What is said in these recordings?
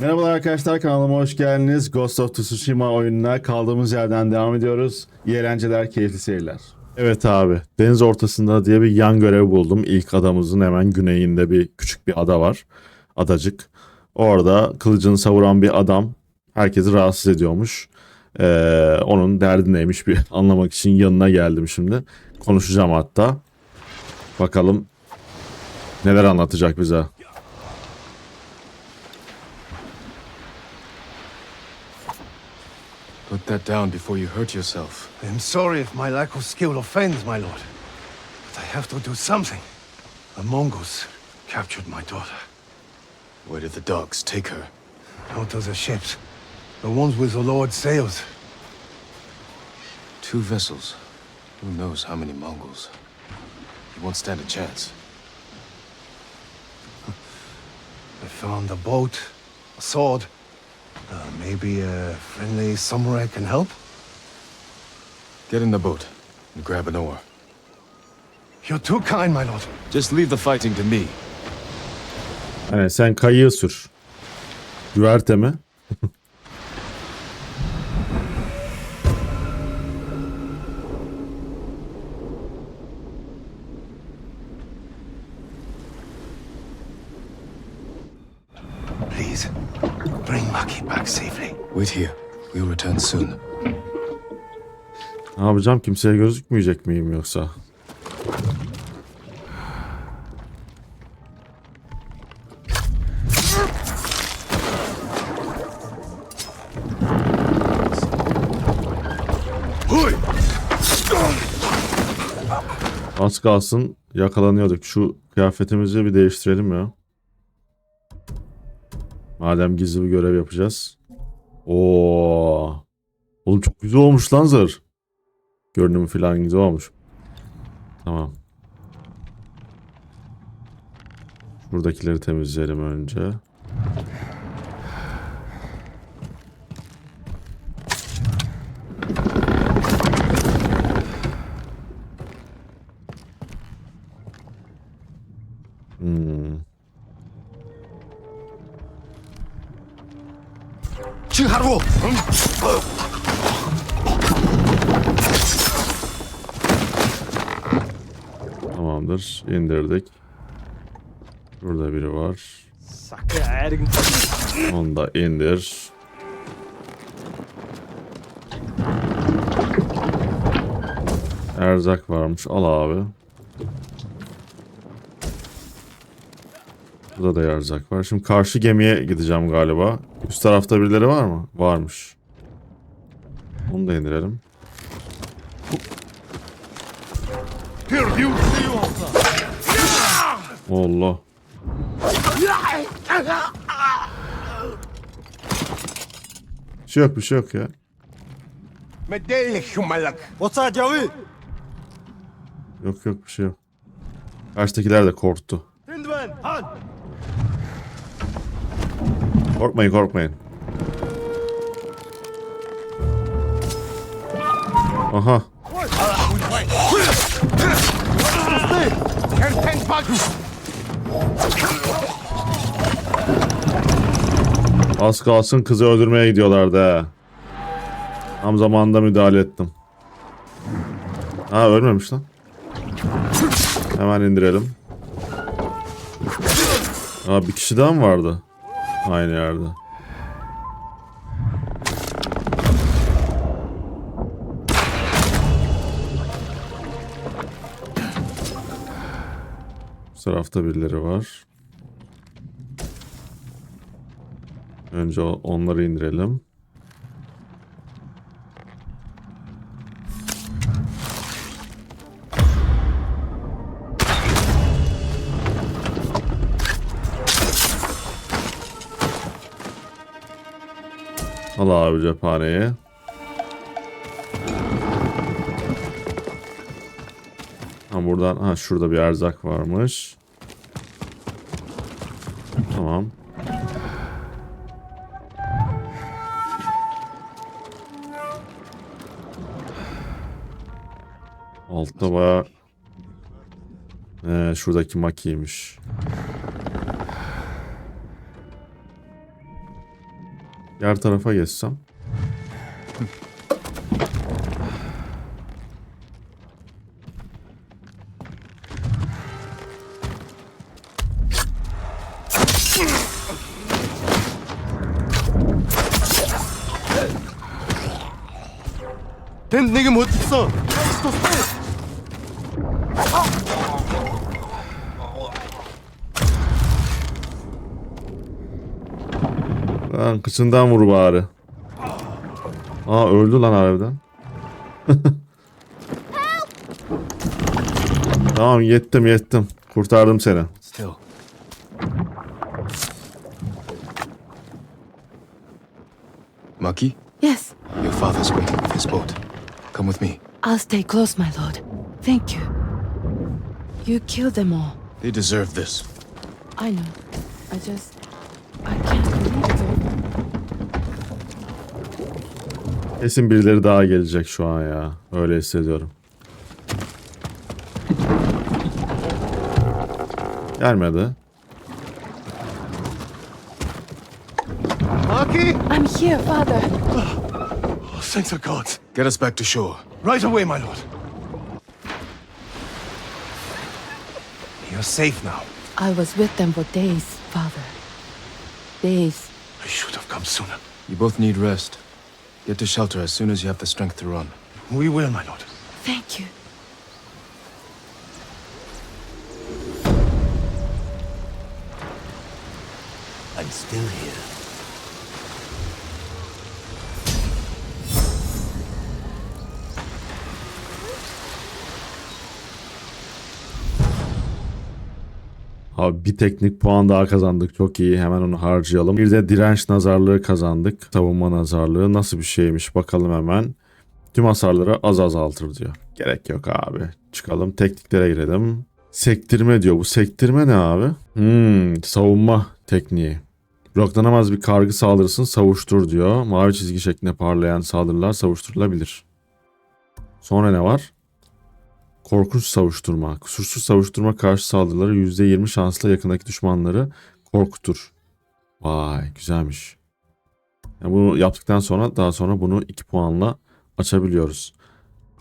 Merhabalar arkadaşlar kanalıma hoş geldiniz. Ghost of Tsushima oyununa kaldığımız yerden devam ediyoruz. İyi eğlenceler, keyifli seyirler. Evet abi, deniz ortasında diye bir yan görev buldum. İlk adamızın hemen güneyinde bir küçük bir ada var. Adacık. Orada kılıcını savuran bir adam herkesi rahatsız ediyormuş. Ee, onun derdi neymiş bir anlamak için yanına geldim şimdi. Konuşacağım hatta. Bakalım neler anlatacak bize. That down before you hurt yourself. I'm sorry if my lack of skill offends, my lord. But I have to do something. The Mongols captured my daughter. Where did the dogs take her? Out of the ships. The ones with the Lord's sails. Two vessels. Who knows how many Mongols? You won't stand a chance. I found a boat, a sword. Uh, maybe a friendly samurai can help? Get in the boat and grab an oar. You're too kind, my lord. Just leave the fighting to me. Hani sen kayığı sür. Güverte mi? Please, bring Maki back safely. Wait here. We'll return soon. Ne yapacağım? Kimseye gözükmeyecek miyim yoksa? Az kalsın yakalanıyorduk. Şu kıyafetimizi bir değiştirelim ya. Madem gizli bir görev yapacağız. Oo. Oğlum çok güzel olmuş lan zırh. Görünümü falan güzel olmuş. Tamam. Buradakileri temizleyelim önce. Chiharu! Tamamdır. indirdik. Burada biri var. Onu da indir. Erzak varmış. Al abi. Burada da erzak var. Şimdi karşı gemiye gideceğim galiba. Üst tarafta birileri var mı? Varmış. Onu da indirelim. Allah. Bir şey yok bir şey yok ya. Yok yok bir şey yok. Karşıdakiler de korktu. Korkmayın korkmayın. Aha. Az kalsın kızı öldürmeye gidiyorlardı ha. Tam zamanında müdahale ettim. Ha ölmemiş lan. Hemen indirelim. Aa bir kişi daha mı vardı? Aynı yerde. Bu tarafta birileri var. Önce onları indirelim. Al abi cephaneyi. Ha buradan ha şurada bir erzak varmış. Tamam. Altta baya ee, şuradaki makiymiş. Diğer tarafa geçsem. 벤 내게 뭐 있어? Lan kıçından vur bari. Aa öldü lan harbiden. tamam yettim yettim. Kurtardım seni. Still. Maki, Yes, your father's waiting with his boat. Come with me. I'll stay close, my lord. Thank you. You killed them all. They deserve this. I know. I just. I can't Kesin birileri daha gelecek şu an ya. Öyle hissediyorum. Gelmedi. Maki? I'm here, father. Oh, thank the gods. Get us back to shore. Right away, my lord. You're safe now. I was with them for days, father. Days. I should have come sooner. You both need rest. Get to shelter as soon as you have the strength to run. We will, my lord. Thank you. I'm still here. Abi bir teknik puan daha kazandık. Çok iyi. Hemen onu harcayalım. Bir de direnç nazarlığı kazandık. Savunma nazarlığı nasıl bir şeymiş bakalım hemen. Tüm hasarları az azaltır diyor. Gerek yok abi. Çıkalım tekniklere girelim. Sektirme diyor. Bu sektirme ne abi? Hmm, savunma tekniği. Bloklanamaz bir kargı saldırısını savuştur diyor. Mavi çizgi şeklinde parlayan saldırılar savuşturulabilir. Sonra ne var? Korkunç savuşturma. Kusursuz savuşturma karşı saldırıları %20 şansla yakındaki düşmanları korkutur. Vay güzelmiş. Yani bunu yaptıktan sonra daha sonra bunu 2 puanla açabiliyoruz.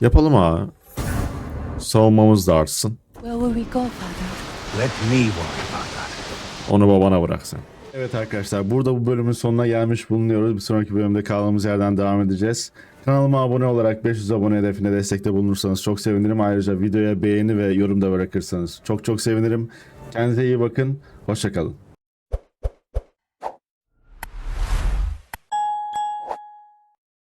Yapalım abi. Savunmamız da artsın. Where will we go, father? Let me worry about that. Onu babana bıraksın. Evet arkadaşlar burada bu bölümün sonuna gelmiş bulunuyoruz. Bir sonraki bölümde kaldığımız yerden devam edeceğiz. Kanalıma abone olarak 500 abone hedefine destekte bulunursanız çok sevinirim. Ayrıca videoya beğeni ve yorum da bırakırsanız çok çok sevinirim. Kendinize iyi bakın. Hoşçakalın.